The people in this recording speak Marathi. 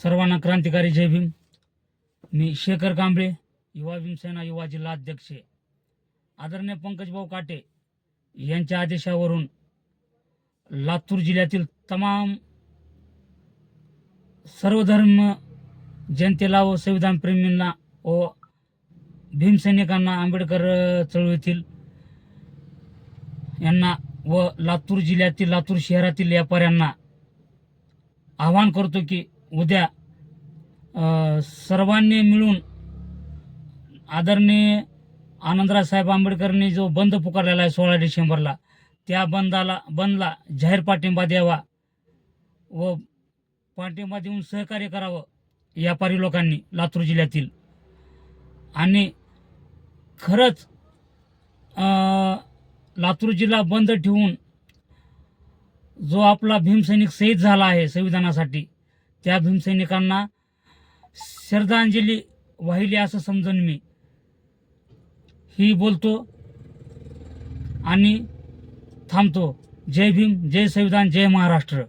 सर्वांना क्रांतिकारी जय भीम. मी शेखर कांबळे युवा भीमसेना युवा जिल्हा अध्यक्ष. आदरणीय पंकजभाऊ काटे यांच्या आदेशावरून लातूर जिल्ह्यातील तमाम सर्वधर्म जनतेला व संविधान प्रेमींना व भीमसैनिकांना आंबेडकर चळवळीतील यांना व लातूर जिल्ह्यातील लातूर शहरातील व्यापाऱ्यांना आवाहन करतो की उद्या सर्वांनी मिळून आदरणीय आनंदराव साहेब आंबेडकरांनी जो बंद पुकारलेला आहे सोळा डिसेंबरला त्या बंदाला बंदला जाहीर पाठिंबा द्यावा व पाठिंबा देऊन सहकार्य करावं व्यापारी लोकांनी लातूर जिल्ह्यातील. आणि खरंच लातूर जिल्हा बंद ठेवून जो आपला भीमसैनिक शहीद झाला आहे संविधानासाठी त्या भीमसैनिकांना श्रद्धांजली वाहिली असं समजून मी ही बोलतो आणि थांबतो. जय भीम जय संविधान जय महाराष्ट्र.